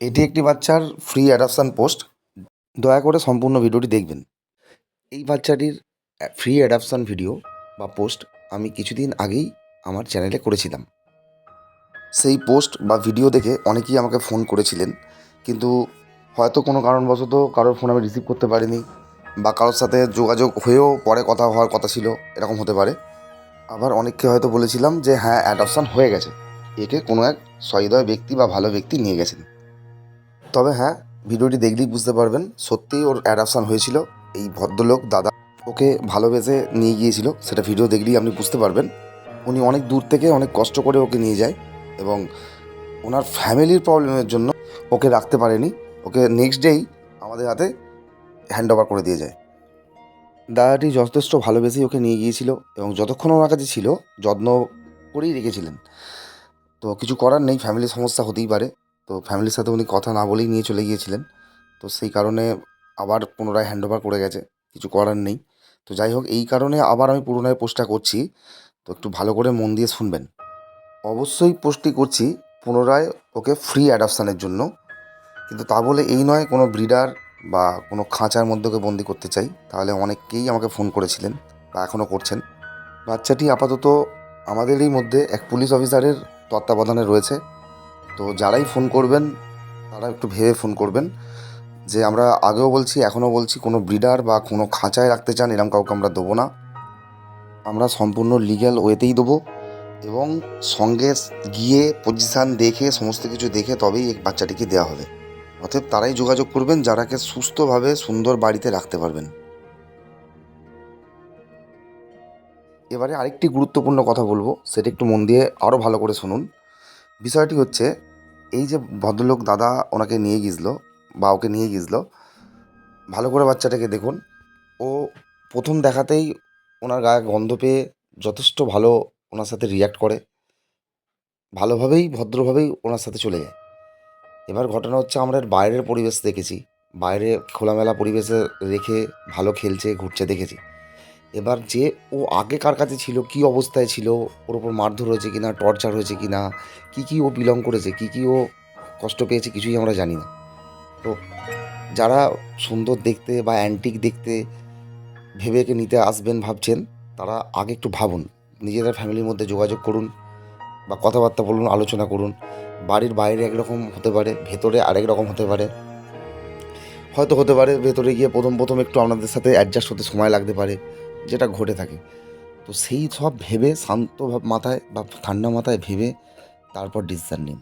এটি একটি বাচ্চার ফ্রি অ্যাডপশান পোস্ট দয়া করে সম্পূর্ণ ভিডিওটি দেখবেন। এই বাচ্চাটির ফ্রি অ্যাডপশান ভিডিও বা পোস্ট আমি কিছুদিন আগেই আমার চ্যানেলে করেছিলাম। সেই পোস্ট বা ভিডিও দেখে অনেকেই আমাকে ফোন করেছিলেন। কিন্তু হয়তো কোনো কারণবশত কারোর ফোন আমি রিসিভ করতে পারিনি বা কারোর সাথে যোগাযোগ হয়েও পরে কথা হওয়ার কথা ছিল, এরকম হতে পারে। আবার অনেককে হয়তো বলেছিলাম যে হ্যাঁ অ্যাডপশান হয়ে গেছে। একে কোনো এক সহৃদয় ব্যক্তি বা ভালো ব্যক্তি নিয়ে গেছেন। তবে হ্যাঁ ভিডিওটি দেখলেই বুঝতে পারবেন, সত্যিই ওর অ্যাডাপশান হয়েছিল। এই ভদ্রলোক দাদা ওকে ভালোবেসে নিয়ে গিয়েছিল, সেটা ভিডিও দেখলেই আপনি বুঝতে পারবেন। উনি অনেক দূর থেকে অনেক কষ্ট করে ওকে নিয়ে যায় এবং ওনার ফ্যামিলির প্রবলেমের জন্য ওকে রাখতে পারেনি। ওকে নেক্সট ডেই আমাদের হাতে হ্যান্ড ওভার করে দিয়ে যায়। দাদাটি যথেষ্ট ভালোবেসেই ওকে নিয়ে গিয়েছিল এবং যতক্ষণ ওনার কাছে ছিল, যত্ন করেই রেখেছিলেন। তো কিছু করার নেই ফ্যামিলির সমস্যা হতেই পারে। তো ফ্যামিলির সাথে উনি কথা না বলেই নিয়ে চলে গিয়েছিলেন। তো সেই কারণে আবার পুনরায় হ্যান্ড ওভার করে গেছে, কিছু করার নেই। তো যাই হোক, এই কারণে আবার আমি পুনরায় পোস্টটা করছি। তো একটু ভালো করে মন দিয়ে শুনবেন। অবশ্যই পোস্টটি করছি পুনরায় ওকে ফ্রি অ্যাডাপশানের জন্য। কিন্তু তা বলে এই নয়, কোনো ব্রিডার বা কোনো খাঁচার মধ্যে ওকে বন্দি করতে চাই। তাহলে অনেকেই আমাকে ফোন করেছিলেন বা এখনও করছেন। বাচ্চাটি আপাতত আমাদেরই মধ্যে এক পুলিশ অফিসারের তত্ত্বাবধানে রয়েছে। তো যারাই ফোন করবেন, তারা একটু ভেবে ফোন করবেন। যে আমরা আগেও বলছি, এখনও বলছি, কোনো ব্রিডার বা কোনো খাঁচায় রাখতে চান, এরম কাউকে আমরা দেবো না। আমরা সম্পূর্ণ লিগ্যাল ওয়েতেই দেবো এবং সঙ্গে গিয়ে পজিশান দেখে, সমস্ত কিছু দেখে তবেই এই বাচ্চাটিকে দেওয়া হবে। অতএব তারাই যোগাযোগ করবেন, যারাকে সুস্থভাবে সুন্দর বাড়িতে রাখতে পারবেন। এবারে আরেকটি গুরুত্বপূর্ণ কথা বলব, সেটা একটু মন দিয়ে আরও ভালো করে শুনুন। বিষয়টি হচ্ছে এই যে ভদ্রলোক দাদা ওনাকে নিয়ে গিয়েছিল, বা ওকে নিয়ে গিয়েছিল, ভালো করে বাচ্চাটাকে দেখুন। ও প্রথম দেখাতেই ওনার গায়ে গন্ধ পেয়ে যথেষ্ট ভালো ওনার সাথে রিয়্যাক্ট করে। ভালোভাবেই, ভদ্রভাবেই ওনার সাথে চলে যায়। এবার ঘটনা হচ্ছে আমরা বাইরের পরিবেশ দেখেছি। বাইরে খোলামেলা পরিবেশে রেখে ভালো খেলছে, ঘুরছে, দেখেছি। এবার যে ও আগে কার কাছে ছিল, কী অবস্থায় ছিল, ওর ওপর মারধর হয়েছে কিনা, টর্চার হয়েছে কিনা, কী কী ও বিলং করেছে, কী কী ও কষ্ট পেয়েছে কিছুই আমরা জানি না। তো যারা সুন্দর দেখতে বা অ্যান্টিক দেখতে ভেবে একে নিতে আসবেন, ভাবছেন, তারা আগে একটু ভাবুন। নিজেদের ফ্যামিলির মধ্যে যোগাযোগ করুন বা কথাবার্তা বলুন, আলোচনা করুন। বাড়ির বাইরে একরকম হতে পারে, ভেতরে আরেক রকম হতে পারে। হয়তো হতে পারে, ভেতরে গিয়ে প্রথম প্রথম একটু আপনাদের সাথে অ্যাডজাস্ট হতে সময় লাগতে পারে। যেটা ঘটে থাকে। তো সেই সব ভেবে, শান্ত মাথায় বা ঠান্ডা মাথায় ভেবে তারপর ডিসিশান নিন।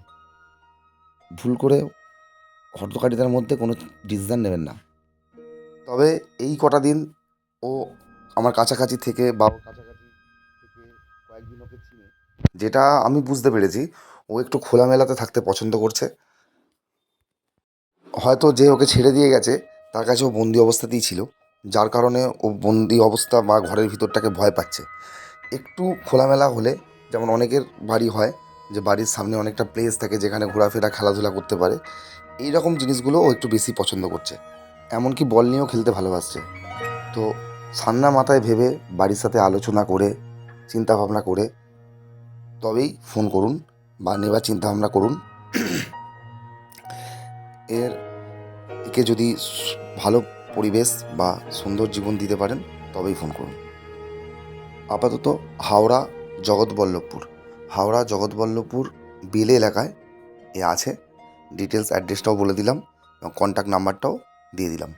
ভুল করে হটকারিতার মধ্যে কোনো ডিসিশান নেবেন না। তবে এই কটা দিন ও আমার কাছাকাছি থেকে বা কাছাকাছি থেকে কয়েকদিন ওকে চিনে, যেটা আমি বুঝতে পেরেছি, ও একটু খোলামেলাতে থাকতে পছন্দ করছে। হয়তো যে ওকে ছেড়ে দিয়ে গেছে, তার কাছে ও বন্দি অবস্থাতেই ছিল। যার কারণে ও বন্দি অবস্থা বা ঘরের ভিতরটাকে ভয় পাচ্ছে। একটু খোলামেলা হলে, যেমন অনেকের বাড়ি হয়, যে বাড়ির সামনে অনেকটা প্লেস থাকে যেখানে ঘোরাফেরা, খেলাধুলা করতে পারে এই রকম জিনিসগুলো ও একটু বেশি পছন্দ করছে। এমনকি বল নিয়েও খেলতে ভালোবাসছে। তো ঠান্ডা মাথায় ভেবে বাড়ির সাথে আলোচনা করে চিন্তা ভাবনা করে, তবেই ফোন করুন বা নেবার ভাবনা করুন। এর একে যদি ভালো পরিবেশ বা সুন্দর জীবন দিতে পারেন, তবেই ফোন করুন। আপাতত হাওড়া জগৎবল্লভপুর। হাওড়া জগৎবল্লভপুর বেলে এলাকায় এ আছে। ডিটেলস অ্যাড্রেসটাও বলে দিলাম এবং কন্ট্যাক্ট নাম্বারটাও দিয়ে দিলাম।